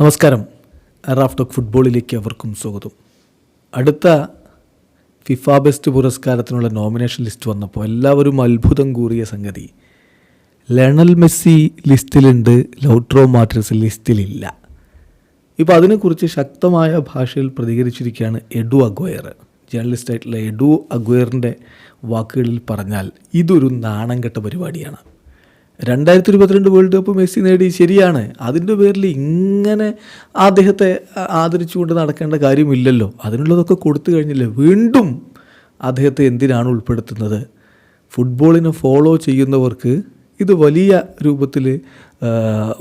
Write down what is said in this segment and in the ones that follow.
നമസ്കാരം. Raf talk ഫുട്ബോളിലേക്ക് അവർക്കും സ്വാഗതം. അടുത്ത ഫിഫ ബെസ്റ്റ് പുരസ്കാരത്തിനുള്ള നോമിനേഷൻ ലിസ്റ്റ് വന്നപ്പോൾ എല്ലാവരും അത്ഭുതം കൂറിയ സംഗതി. ലണൽ മെസ്സി ലിസ്റ്റിലുണ്ട് ലൗട്രോ മാർട്ടിൻസ് ലിസ്റ്റിലില്ല. ഇപ്പോൾ അതിനെക്കുറിച്ച് ശക്തമായ ഭാഷയിൽ പ്രതികരിച്ചിരിക്കുകയാണ് എഡു അഗ്വയർ. ജേർണലിസ്റ്റായിട്ടുള്ള എഡു അഗ്വയറിന്റെ വാക്കുകളിൽ പറഞ്ഞാൽ ഇതൊരു നാണം കെട്ട പരിപാടിയാണ്. രണ്ടായിരത്തി ഇരുപത്തിരണ്ട് വേൾഡ് കപ്പ് മെസ്സി നേടി ശരിയാണ്. അതിന്റെ പേരിൽ ഇങ്ങനെ അദ്ദേഹത്തെ ആദരിച്ചുകൊണ്ട് നടക്കേണ്ട കാര്യമില്ലല്ലോ. അതിനുള്ളതൊക്കെ കൊടുത്തു കഴിഞ്ഞില്ലേ? വീണ്ടും അദ്ദേഹത്തെ എന്തിനാണ് ഉൾപ്പെടുത്തുന്നത്? ഫുട്ബോളിനെ ഫോളോ ചെയ്യുന്നവർക്ക് ഇത് വലിയ രൂപത്തിൽ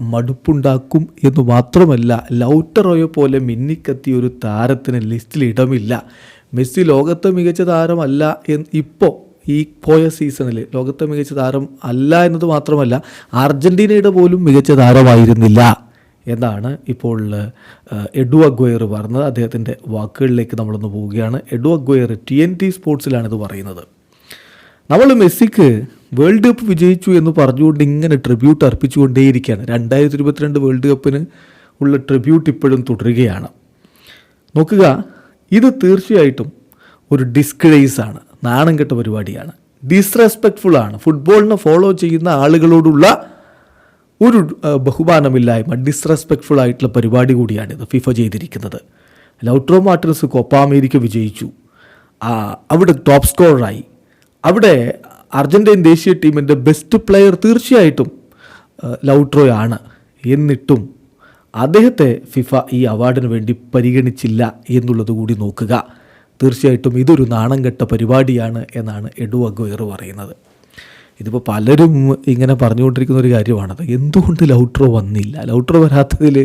മടുപ്പുണ്ടാക്കും എന്ന് മാത്രമല്ല ലൗട്ടറോയെ പോലെ മിന്നിക്കത്തിയ ഒരു താരത്തിന് ലിസ്റ്റിൽ ഇടമില്ല. മെസ്സി ലോകത്തെ മികച്ച താരമല്ല എന്ന് ഇപ്പോൾ ഈ പോയ സീസണിൽ ലോകത്തെ മികച്ച താരം അല്ല എന്നത് മാത്രമല്ല അർജന്റീനയുടെ പോലും മികച്ച താരമായിരുന്നില്ല എന്നാണ് ഇപ്പോൾ എഡു അഗ്വയർ പറഞ്ഞത്. അദ്ദേഹത്തിന്റെ വാക്കുകളിലേക്ക് നമ്മളൊന്ന് പോവുകയാണ്. Edu Aguirre T N T സ്പോർട്സിലാണ് ഇത് പറയുന്നത്. നമ്മൾ മെസ്സിക്ക് വേൾഡ് കപ്പ് വിജയിച്ചു എന്ന് പറഞ്ഞുകൊണ്ട് ഇങ്ങനെ ട്രിബ്യൂട്ട് അർപ്പിച്ചുകൊണ്ടേയിരിക്കുകയാണ്. രണ്ടായിരത്തി ഇരുപത്തിരണ്ട് വേൾഡ് കപ്പിന് ഉള്ള ട്രിബ്യൂട്ട് ഇപ്പോഴും തുടരുകയാണ്. നോക്കുക ഇത് തീർച്ചയായിട്ടും ഒരു ഡിസ്ക്രേസ് ആണ്. നാണം കെട്ട പരിപാടിയാണ്. ഡിസ്റെസ്പെക്ട്ഫുൾ ആണ്. ഫുട്ബോളിനെ ഫോളോ ചെയ്യുന്ന ആളുകളോടുള്ള ഒരു ബഹുമാനമില്ലായ്മ ഡിസ്റെസ്പെക്ട്ഫുൾ ആയിട്ടുള്ള പരിപാടി കൂടിയാണിത് ഫിഫ ചെയ്തിരിക്കുന്നത്. ലൗട്രോ മാർട്ടിൻസ് കോപ്പ അമേരിക്ക വിജയിച്ചു. അവിടെ ടോപ്പ് സ്കോററായി അവിടെ അർജന്റീൻ ദേശീയ ടീമിന്റെ ബെസ്റ്റ് പ്ലെയർ തീർച്ചയായിട്ടും ലൗട്രോ ലൗട്രോയാണ് എന്നിട്ടും അദ്ദേഹത്തെ ഫിഫ ഈ അവാർഡിന് വേണ്ടി പരിഗണിച്ചില്ല എന്നുള്ളത് കൂടി നോക്കുക. തീർച്ചയായിട്ടും ഇതൊരു നാണം കെട്ട പരിപാടിയാണ് എന്നാണ് എഡു അഗ്വയർ പറയുന്നത്. ഇതിപ്പോൾ പലരും ഇങ്ങനെ പറഞ്ഞുകൊണ്ടിരിക്കുന്ന ഒരു കാര്യമാണത് എന്തുകൊണ്ട് ലൗട്രോ വന്നില്ല? ലൗട്രോ വരാത്തതിൽ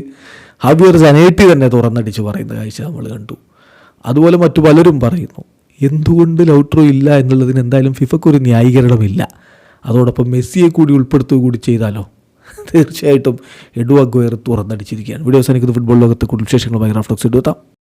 ഹാബിയർ സനേറ്റി തന്നെ തുറന്നടിച്ച് പറയുന്ന കാഴ്ച നമ്മൾ കണ്ടു. അതുപോലെ മറ്റു പലരും പറയുന്നു എന്തുകൊണ്ട് ലൗട്രോ ഇല്ല എന്നുള്ളതിന് എന്തായാലും ഫിഫക്കൊരു ന്യായീകരണമില്ല. അതോടൊപ്പം മെസ്സിയെ കൂടി ഉൾപ്പെടുത്തുക കൂടി ചെയ്താലോ? തീർച്ചയായിട്ടും എഡു അഗ്വയർ തുറന്നടിച്ചിരിക്കുകയാണ്. വീഡിയോ അവസാനിക്കുന്ന. ഫുട്ബോൾ ലോകത്തെ കൂടുതൽ വിശേഷങ്ങളുമായി റാഫ്റ്റോക്സ് എടുത്താം